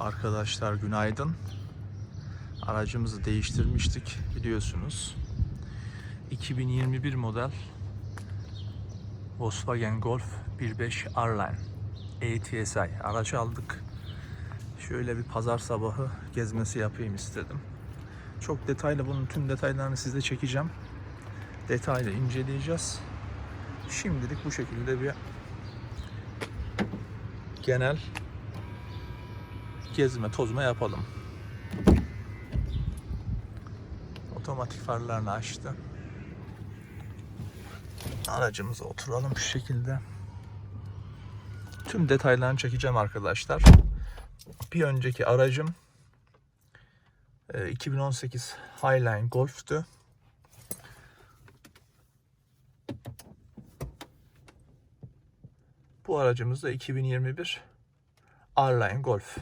Arkadaşlar günaydın. Aracımızı değiştirmiştik biliyorsunuz. 2021 model Volkswagen Golf 1.5 R-Line ATSI aracı aldık. Şöyle bir pazar sabahı gezmesi yapayım istedim. Çok detaylı bunun tüm detaylarını size çekeceğim. Detaylı inceleyeceğiz. Şimdilik bu şekilde bir genel gezme tozma yapalım. Otomatik farlarını açtı. Aracımıza oturalım şu şekilde. Tüm detaylarını çekeceğim arkadaşlar. Bir önceki aracım e, 2018 Highline Golf'tü. Bu aracımız da 2021 R-Line Golf.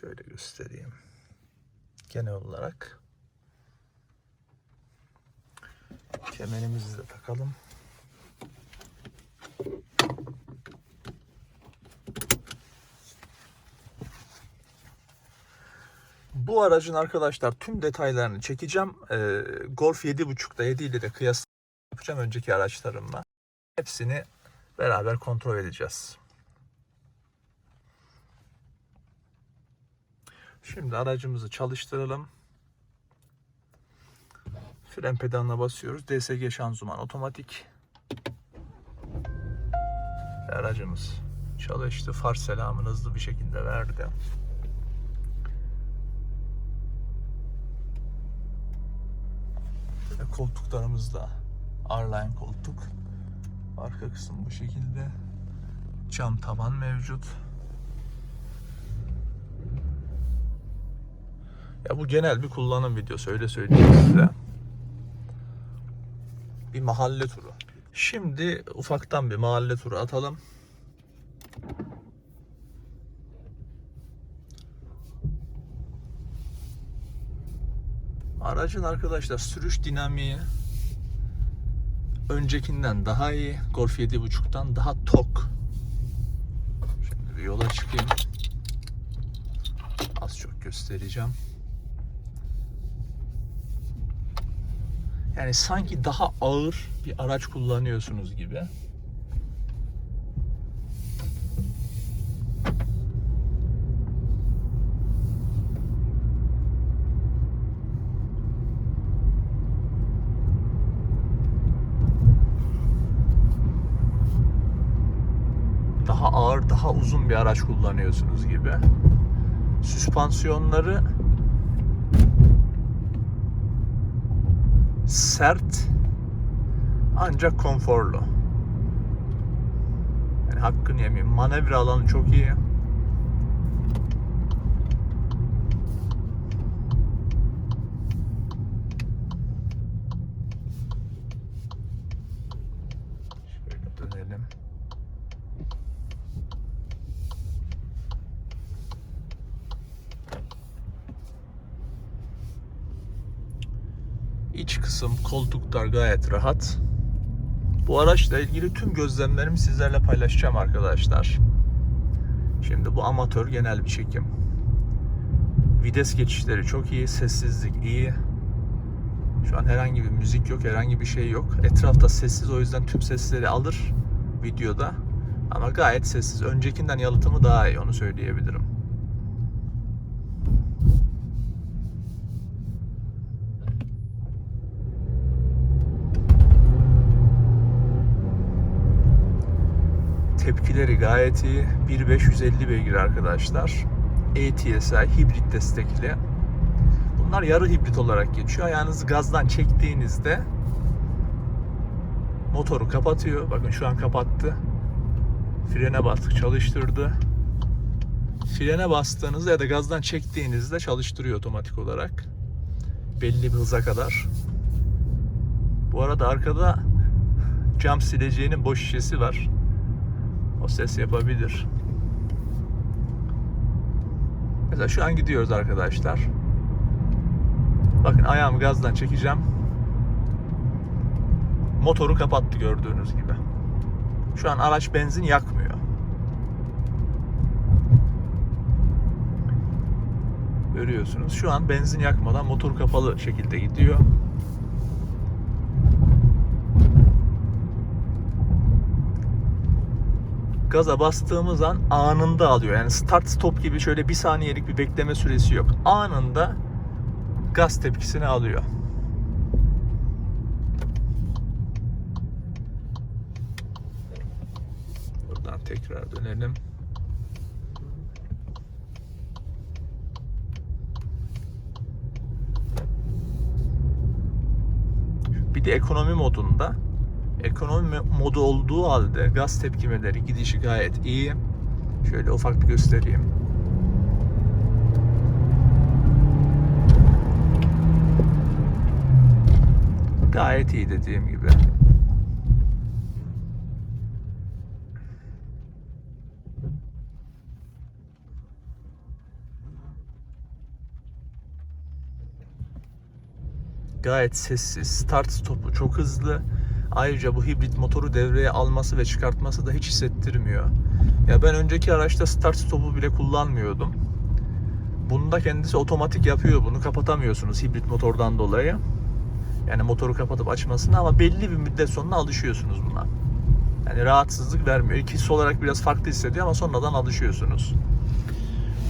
Şöyle göstereyim. Genel olarak. Kemerimizi de takalım. Bu aracın arkadaşlar tüm detaylarını çekeceğim. Ee, Golf 7.5'da 7 ile de kıyas yapacağım önceki araçlarımla. Hepsini beraber kontrol edeceğiz. Şimdi aracımızı çalıştıralım. Fren pedalına basıyoruz. DSG şanzıman otomatik. Aracımız çalıştı. Far selamını hızlı bir şekilde verdi. Ve koltuklarımız da R-Line koltuk. Arka kısım bu şekilde. Cam tavan mevcut. Ya bu genel bir kullanım videosu öyle söyleyeyim size. Bir mahalle turu. Şimdi ufaktan bir mahalle turu atalım. Aracın arkadaşlar sürüş dinamiği öncekinden daha iyi. Golf 7.5'tan daha tok. Şimdi bir yola çıkayım. Az çok göstereceğim. Yani sanki daha ağır bir araç kullanıyorsunuz gibi. Daha ağır, daha uzun bir araç kullanıyorsunuz gibi. Süspansiyonları sert ancak konforlu. Yani hakkını yemeyeyim. Manevra alanı çok iyi. Şöyle dönelim. İç kısım koltuklar gayet rahat. Bu araçla ilgili tüm gözlemlerimi sizlerle paylaşacağım arkadaşlar. Şimdi bu amatör genel bir çekim. Vites geçişleri çok iyi, sessizlik iyi. Şu an herhangi bir müzik yok, herhangi bir şey yok. Etrafta sessiz o yüzden tüm sesleri alır videoda. Ama gayet sessiz. Öncekinden yalıtımı daha iyi onu söyleyebilirim. Tepkileri gayet iyi. 1550 beygir arkadaşlar. ATSI hibrit destekli. Bunlar yarı hibrit olarak geçiyor. Ayağınızı gazdan çektiğinizde motoru kapatıyor. Bakın şu an kapattı. Frene bastık çalıştırdı. Frene bastığınızda ya da gazdan çektiğinizde çalıştırıyor otomatik olarak. Belli bir hıza kadar. Bu arada arkada cam sileceğinin boş şişesi var. O ses yapabilir. Mesela şu an gidiyoruz arkadaşlar. Bakın ayağımı gazdan çekeceğim. Motoru kapattı gördüğünüz gibi. Şu an araç benzin yakmıyor. Görüyorsunuz. Şu an benzin yakmadan motor kapalı şekilde gidiyor. Gaza bastığımız an anında alıyor. Yani start stop gibi şöyle bir saniyelik bir bekleme süresi yok. Anında gaz tepkisini alıyor. Buradan tekrar dönelim. Bir de ekonomi modunda ekonomi modu olduğu halde gaz tepkimeleri gidişi gayet iyi. Şöyle ufak bir göstereyim. Gayet iyi dediğim gibi. Gayet sessiz. Start stopu çok hızlı. Ayrıca bu hibrit motoru devreye alması ve çıkartması da hiç hissettirmiyor. Ya ben önceki araçta start stopu bile kullanmıyordum. Bunda kendisi otomatik yapıyor bunu. Kapatamıyorsunuz hibrit motordan dolayı. Yani motoru kapatıp açmasına ama belli bir müddet sonra alışıyorsunuz buna. Yani rahatsızlık vermiyor. İkisi olarak biraz farklı hissediyor ama sonradan alışıyorsunuz.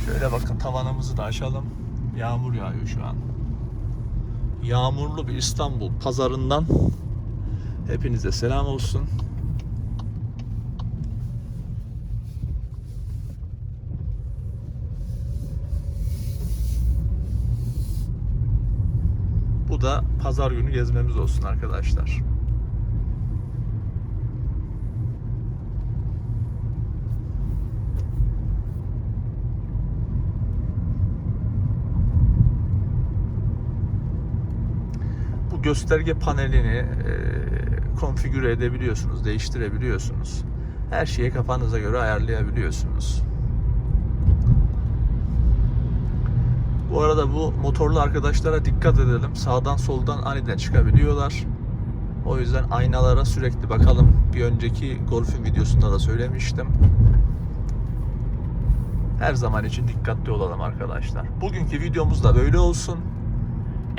Şöyle bakın tavanımızı da açalım. Yağmur yağıyor şu an. Yağmurlu bir İstanbul pazarından hepinize selam olsun. Bu da pazar günü gezmemiz olsun arkadaşlar. Gösterge panelini konfigüre edebiliyorsunuz, değiştirebiliyorsunuz. Her şeyi kafanıza göre ayarlayabiliyorsunuz. Bu arada bu motorlu arkadaşlara dikkat edelim. Sağdan soldan aniden çıkabiliyorlar. O yüzden aynalara sürekli bakalım. Bir önceki Golf'ün videosunda da söylemiştim. Her zaman için dikkatli olalım arkadaşlar. Bugünkü videomuz da böyle olsun.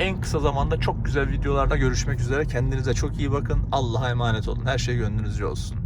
En kısa zamanda çok güzel videolarda görüşmek üzere. Kendinize çok iyi bakın. Allah'a emanet olun. Her şey gönlünüzce olsun.